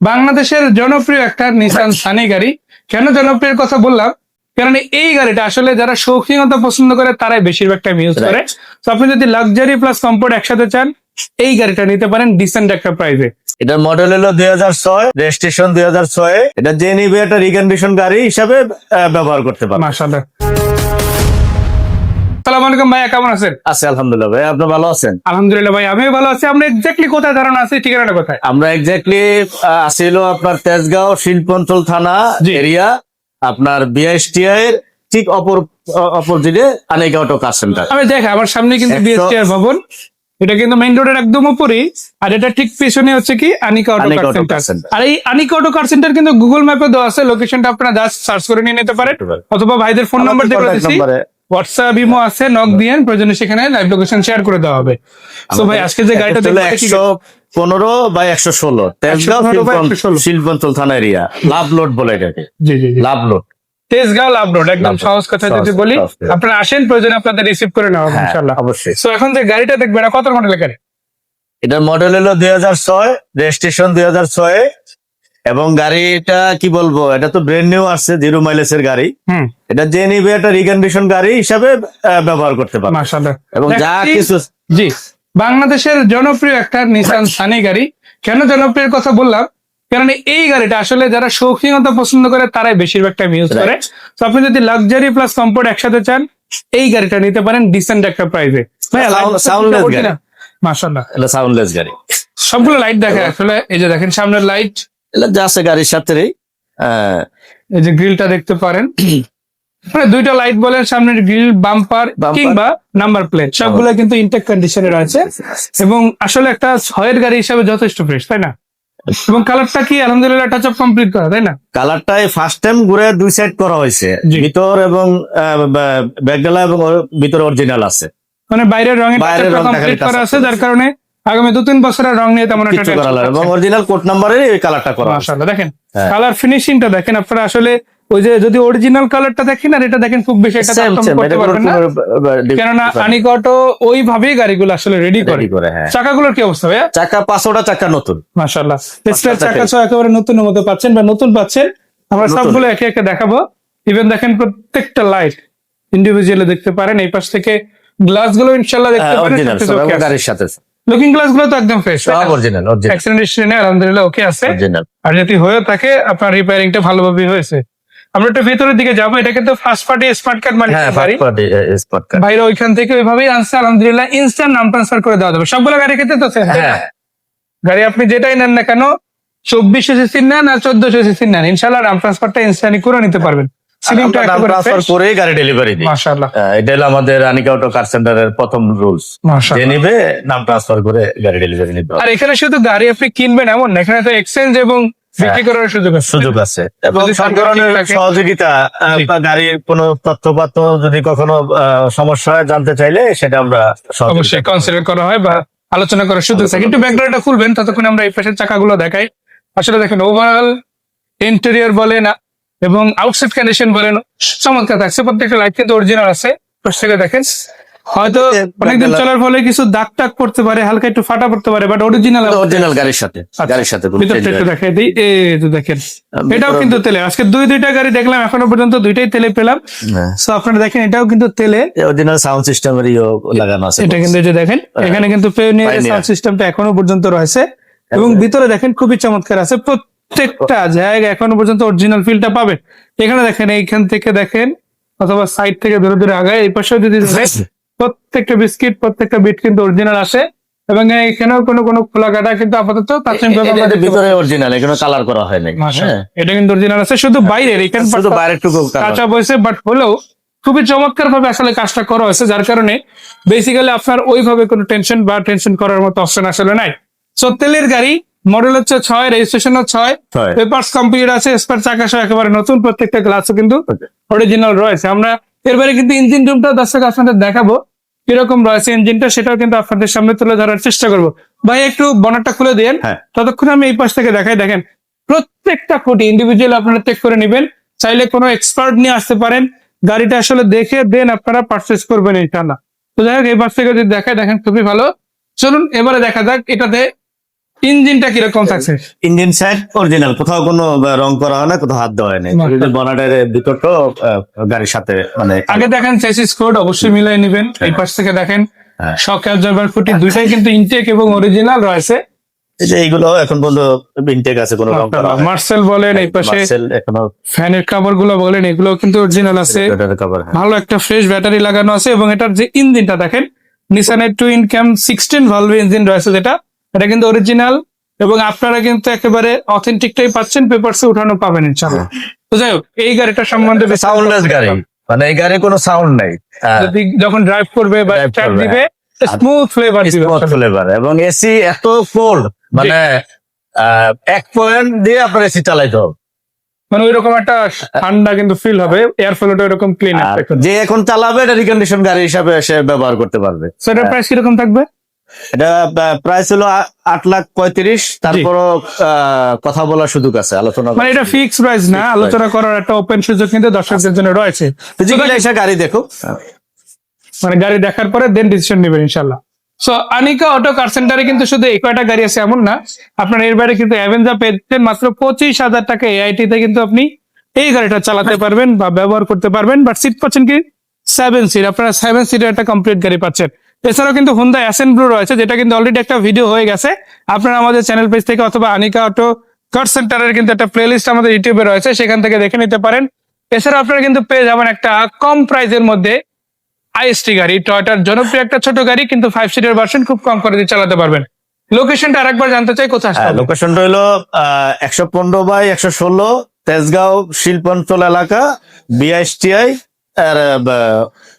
বাংলাদেশের জনপ্রিয় একটা নিসান সানি গাড়ি। কেন জনপ্রিয় কথা বললাম? কারণ এই গাড়িটা আসলে যারা শৌখিনতা পছন্দ করে তারাই বেশিরভাগ টাইম ইউজ করে। তো আপনি যদি লাক্সারি প্লাস কমফোর্ট একসাথে চান এই গাড়িটা নিতে পারেন ডিসেন্ট একটা প্রাইসে এটার মডেল হলো দুই হাজার ছয় রেজিস্ট্রেশন দুই হাজার ছয়। এটা যে নিবে রিকন্ডিশন গাড়ি হিসাবে ব্যবহার করতে পারবে। মাশাআল্লাহ। সালাম আলাইকুম ভাইয়া কেমন আছেন? আছে আলহামদুলিল্লাহ ভাই আপনি ভালো আছেন? আলহামদুলিল্লাহ ভাই আমিও ভালো আছি। আমরা এক্স্যাক্টলি কোথায় ধারণা আছে ঠিকানাটা কোথায়? আমরা এক্স্যাক্টলি আসিল আপনার তেজগাঁও শিল্পঞ্চল থানা এরিয়া আপনার বিএসটিআই এর ঠিক অপর অপোজিটে আনেগা অটো কার সেন্টার আমি দেখ আমার সামনে কিন্তু বিএসটিআর ভবন। এটা কিন্তু মেইন রোডের একদম উপরেই আর এটা ঠিক পেছনে হচ্ছে কি আনিকা অটো কার সেন্টার। আর এই আনিকা অটো কার সেন্টার কিন্তু গুগল ম্যাপে দেওয়া আছে লোকেশনটা আপনারা জাস্ট সার্চ করে নিয়ে নিতে পারেন। অথবা ভাইদের ফোন নাম্বার দিয়ে দিচ্ছি হোয়াটসঅ্যাপ ইমো আছে নক দিয়ে প্রয়োজনে সেখানে লাইভ লোকেশন শেয়ার করে দেওয়া হবে। তো ভাই আজকে যে গাড়িটা একশো পনেরো বা একশো ষোলো। তেজগাঁও 115 বা শিল্পন- 116 শিল্পঞ্চল থানা এরিয়া। লাভ লোড বলে এটাকে। জি জি love road. Tejgaon love road একদম সহজ কথা যদি বলি। আপনারা আসেন প্রয়োজনে আপনাদের রিসিভ করে নেওয়া হবে হ্যাঁ, ইনশাআল্লাহ। অবশ্যই। তো এখন যে গাড়িটা দেখবেন কত মডেলের গাড়ি? এটার মডেল হলো দুই হাজার ছয় রেজিস্ট্রেশন দুই হাজার ছয় এবং গাড়িটা কি বলব এটা তো ব্র্যান্ড নিউ আসছে জিরো মাইলেজ এর গাড়ি। এটা যে নিবে একটা রিকন্ডিশন গাড়ি হিসাবে ব্যবহার করতে পারবে। মাশাআল্লাহ। এবং যা কিছু জি। বাংলাদেশের জনপ্রিয় একটা নিসান সানি গাড়ি। কেন জনপ্রিয় কথা বললাম? কারণ এই গাড়িটা আসলে যারা শৌখিনতা পছন্দ করে তারাই বেশিরভাগ টাইম ইউজ করে তো আপনি যদি লাক্সারি প্লাস কমফোর্ট একসাথে চান এই গাড়িটা নিতে পারেন ডিসেন্ট একটা প্রাইসে soundless গাড়ি। মাশাল্লাহ এটা সাউন্ডলেস গাড়ি। সবগুলো লাইট দেখে আসলে এই যে দেখেন সামনের লাইট এটা যা আছে গাড়ির সাথে আহ, এই যে গ্রিলটা দেখতে পারেন। মানে দুইটা লাইট বলেন সামনের গ্রিল বাম্পার কিংবা নাম্বার প্লেট সবগুলো কিন্তু ইনটেক কন্ডিশনে রয়েছে। এবং আসলে একটা ছয়ের গাড়ি হিসাবে যথেষ্ট ফ্রেশ তাই না? এবং কালারটা কি? আলহামদুলিল্লাহ টাচ আপ কমপ্লিট করা তাই না? কালারটাই ফার্স্ট টাইম ঘুরে দুই সাইড করা হয়েছে। ভিতর এবং ব্যাকডালা এবং ভিতরে অরিজিনাল আছে। মানে বাইরের রংটা কমপ্লিট করা আছে যার কারণে আগামী দু তিন বছরের রং নিয়ে তেমন একটা এবং অরিজিনাল কোড নাম্বারের এই কালারটা করা মাশাআল্লাহ দেখেন হ্যাঁ। কালার ফিনিশিংটা দেখেন আপনারা আসলে ওই যে যদি অরিজিনাল কালারটা দেখেন আর এটা দেখেন খুব বেশি একটা তারতম্য করতে পারবেন না। কেননা আনিকটো ওইভাবেই গাড়িগুলো আসলে রেডি করে। হ্যাঁ। চাকাগুলোর কি অবস্থা ভাইয়া? চাকা পাঁচশোটা চাকা নতুন। মাশাআল্লাহ। স্পেয়ার চাকা। সহ একেবারে নতুন মতো পাচ্ছেন বা নতুন পাচ্ছেন। আমরা সবগুলো একে একে দেখাবো। ইভেন দেখেন প্রত্যেকটা লাইট ইন্ডিভিজুয়ালি দেখতে পারেন। এই পাশ থেকে গ্লাসগুলো ইনশাল্লাহ দেখতে পারেন অরিজিনাল গাড়ির সাথে। লুকিং গ্লাসগুলো তো একদম ফ্রেশ সব অরিজিনাল অরিজিনাল অ্যাক্সিডেন্ট হিস্ট্রি নেই আলহামদুলিল্লাহ ওকে আছে। অরিজিনাল আর যদি হয়ে থাকে আপনার রিপেয়ারিংটা ভালোভাবে হয়েছে। আমরা একটু ভেতরের দিকে যাব এটা কিন্তু ফার্স্ট পার্টি স্মার্ট কার্ড মানে হ্যাঁ গাড়ি ফার্স্ট পার্টি স্পট কার বাইরে ওইখান থেকে ওইভাবেই আনছে আলহামদুলিল্লাহ ইনস্ট্যান্ট নাম ট্রান্সফার করে দেওয়া যাবে। সবগুলো গাড়ি ক্ষেত্রে তো না? হ্যাঁ। গাড়ি আপনি যেটাই নেন না কেন চব্বিশশো সিসির নেন আর চোদ্দশো সিসির নেন। ইনশাল্লাহ নাম ট্রান্সফারটা ইনস্ট্যান্টলি করে নিতে পারবেন। সিলিংটা ট্রান্সফার করেই গাড়ি ডেলিভারি দিই। মাশাআল্লাহ। এটা হলো আমাদের আনিকা অটো কার সেন্টারের প্রথম রুলস যে মাশাআল্লাহ নাম ট্রান্সফার করে গাড়ি ডেলিভারি নিতে আর এখানে শুধু গাড়ি আপনি কিনবেন এমন না এখানে তো এক্সচেঞ্জ এবং বিক্রি করার সুযোগ আছে। সুযোগ আছে। এবং যদি সব ধরনের সহযোগিতা আহ, বা গাড়ির কোনো যদি কখনো সমস্যা হয় জানতে চাইলে সেটা আমরা অবশ্যই কনসিডার করা হয় বা আলোচনা করার সুযোগ থাকে একটু ব্যাকগ্রাউন্ডটা খুলবেন ততক্ষণ আমরা এই পাশের চাকাগুলো দেখাই। আসলে দেখেন ওভারঅল ইন্টেরিয়র বলেন এবং আউটসাইড কন্ডিশন বলেন চমৎকার থাকছে প্রত্যেকটা লাইট কিন্তু অরিজিনাল আছে। থেকে দেখেন। হয়তো অনেকদিন চলার ফলে কিছু দাগ টাক পড়তে পারে হালকা একটু ফাটা পড়তে পারে বাট অরিজিনাল অরিজিনাল গাড়ির সাথে গাড়ির সাথে ভিতরটা একটু দেখাই দিই। এই তো দেখেন এটাও কিন্তু তেলে। আজকে দুই দুইটা গাড়ি দেখলাম এখনও পর্যন্ত দুইটাই তেলে পেলাম। সো আপনারা দেখেন এটাও কিন্তু তেলে। অরিজিনাল সাউন্ড সিস্টেমের লাগানো আছে। এটা কিন্তু যে দেখেন এখানে কিন্তু পেনিয়ার সাউন্ড সিস্টেমটা এখনও পর্যন্ত রয়েছে। এবং ভিতরে দেখেন খুবই চমৎকার আছে। প্রত্যেকটা জায়গায় এখনও পর্যন্ত অরিজিনাল ফিলটা পাবেন এখানে দেখেন এইখান থেকে দেখেন অথবা সাইড থেকে ধরে ধরে আগায় এই পাশেও যদি প্রত্যেকটা বিস্কিট প্রত্যেকটা বিট কিন্তু অরিজিনাল আসে। এবং এখানেও কোনো কোনো খোলা কাটা কিন্তু আপাতত ভিতরে অরিজিনাল এখানে কালার করা হয় নাই। হ্যাঁ। এটা কিন্তু অরিজিনাল আছে শুধু বাইরের এখানে শুধু বাইরের টুকু কাঁচা বয়সে বাট হলেও খুবই চমৎকার ভাবে আসলে কাজটা করা হয়েছে যার কারণে বেসিক্যালি আপনার ওইভাবে কোনো টেনশন বা টেনশন করার মতো অপশন আসলে নাই। সো তেলের গাড়ি মডেল হচ্ছে ছয় রেজিস্ট্রেশন ছয়। পেপার্স কমপ্লিট আছে স্পার চাকা সহ একেবারে নতুন প্রত্যেকটা গ্লাসও কিন্তু অরিজিনাল রয়েছে। আমরা এরবারে কিন্তু ইঞ্জিন রুমটা দর্শক আপনাদের দেখাবো কীরকম রয়েছে ইঞ্জিনটা সেটাও কিন্তু আপনাদের সামনে তুলে ধরার চেষ্টা করব। ভাই একটু বনারটা খুলে দিয়েন। হ্যাঁ। ততক্ষণ আমি এই পাশ থেকে দেখাই দেখেন প্রত্যেকটা খুঁটি ইন্ডিভিজুয়াল আপনারা চেক করে নেবেন। চাইলে কোনো এক্সপার্ট নিয়ে আসতে পারেন। গাড়িটা আসলে দেখে দেন আপনারা পারচেস করবেন ইনশাল্লাহ তো যাই হোক এই পাশ থেকে যদি দেখায় দেখেন খুবই ভালো। চলুন এবারে দেখা যাক এটাতে ইঞ্জিনটা কীরকম থাকছে ইঞ্জিন সাইড অরিজিনাল কোথাও কোনো রং করা হয় না কোথাও হাত দেওয়া হয়নি মাশাআল্লাহ। বনাটের ভিতরটাও আহ, গাড়ির সাথে মানে আগে দেখেন চেসিস কোড অবশ্যই মিলাই নেবেন। এই পাশ থেকে দেখেন হ্যাঁ। শক অ্যাবজর্ভার ফুটি দুইটাই কিন্তু ইনটেক এবং অরিজিনাল রয়েছে। যে এইগুলো এখন পর্যন্ত ইনটেক আছে কোনো রং করা মার্সেল বলেন এই পাশে। ফ্যানের কাভারগুলো বলেন এগুলো কিন্তু অরিজিনাল আছে। হ্যাঁ। ভালো একটা ফ্রেশ ব্যাটারি লাগানো আছে এবং এটার যে ইঞ্জিনটা দেখেন নিসানের twin cam sixteen valve engine রয়েছে যেটা। এটা কিন্তু অরিজিনাল এবং আপনারা কিন্তু একেবারে অথেন্টিকটাই পাচ্ছেন পেপারসে উঠানো পাবেন ইনশাল্লাহ তো যাই হোক এই গাড়িটা সম্বন্ধে সাউন্ডলেস গাড়ি। মানে এই গাড়ি কোনো সাউন্ড নাই। যদি যখন ড্রাইভ করবে বা স্টার্ট দিবে স্মুথ ফ্লেভার দিবে। স্মুথ ফ্লেভার এবং এসি এত কোল্ড মানে এক পয়েন্ট দিয়ে আপনার এসি চালাইতে হবে। মানে ওই রকম একটা ঠান্ডা কিন্তু ফিল হবে। এয়ার ফ্লোটা এরকম ক্লিন আর যে এখন চালাবে এটা রিকন্ডিশন গাড়ি হিসাবে সে ব্যবহার করতে পারবে। সেটা প্রাইস কীরকম থাকবে? এটা প্রাইস হলো আট লাখ পঁয়ত্রিশ তারপরও আহ, কথা বলার সুযোগ আছে আলোচনা মানে এটা ফিক্স প্রাইস না আলোচনা করার একটা ওপেন সুযোগ কিন্তু দর্শকদের জন্য রয়েছে। এসে গাড়ি দেখো মানে গাড়ি দেখার পরে দেন ডিসিশন নেবেন ইনশাল্লাহ সো আনিকা অটো কার সেন্টারে কিন্তু শুধু এই কয়টা গাড়ি আছে এমন না আপনার এর বাইরে কিন্তু অ্যাভেঞ্জা পেয়েছেন মাত্র পঁচিশ হাজার টাকা এআইটি তে কিন্তু আপনি এই গাড়িটা চালাতে পারবেন বা ব্যবহার করতে পারবেন বাট সিট পাচ্ছেন কি? সেভেন সিট আপনারা সেভেন সিটের একটা কমপ্লিট গাড়ি পাচ্ছেন। এছাড়াও কিন্তু হুন্দা অ্যাসেন ব্লু রয়েছে যেটা কিন্তু অলরেডি একটা ভিডিও হয়ে গেছে। আপনারা আমাদের চ্যানেল পেজ থেকে অথবা আনিকা অটো কার সেন্টারের কিন্তু একটা প্লেলিস্ট আমাদের ইউটিউবে রয়েছে সেখান থেকে দেখে নিতে পারেন। এছাড়া আপনারা কিন্তু পেয়ে যাবেন একটা কম প্রাইজের মধ্যে আইএসটি গাড়ি টয়টার জনপ্রিয় একটা ছোট গাড়ি কিন্তু ফাইভ সিটের ভার্সন খুব কম করে দিয়ে চালাতে পারবেন। লোকেশনটা আরেকবার জানতে চাই কোথায়? লোকেশনটা হলো একশো পনেরো বাই একশো ষোলো তেজগাঁও শিল্পাঞ্চল এলাকা বিআইএসটিআই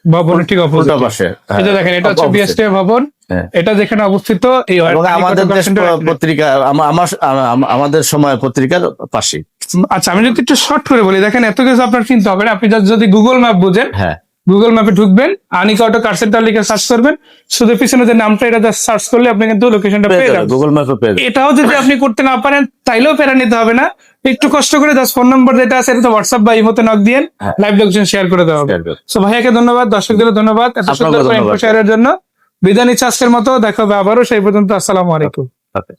ভবনের ঠিক অপোজিট পাশে এটা দেখেন এটা হচ্ছে বিএসটি ভবন। হ্যাঁ। এটা যেখানে অবস্থিত এই আমাদের পত্রিকা আমা- আমার আমাদের সময় পত্রিকার পাশে আচ্ছা আমি যদি একটু শর্ট করে বলি দেখেন এত কিছু আপনার চিন্তা হবে না আপনি যদি গুগল ম্যাপ বুঝেন হ্যাঁ। গুগল ম্যাপে ঢুকবেন আনিকা অটো কার সেন্টার লিখে সার্চ করবেন শুধু পিছনে যে নামটা এটা সার্চ করলে আপনি কিন্তু লোকেশনটা পেয়ে যাবেন গুগল ম্যাপে পেয়ে যাবে। এটাও যদি আপনি করতে না পারেন তাইলেও প্যারা নিতে হবে না। একটু কষ্ট করে জাস্ট ফোন নম্বর যেটা আছে এটা তো হোয়াটসঅ্যাপ বা ইমোতে নক দিয়ে। লাইভ লোকেশন শেয়ার করে দেওয়া হবে। সো ভাইয়াকে ধন্যবাদ দর্শকদের ধন্যবাদ। এত সুন্দর করে শেয়ারের জন্য। বিধান ইচ্ছা আজকের মতো দেখা হবে আবারও সেই পর্যন্ত আসসালামু আলাইকুম। Okay.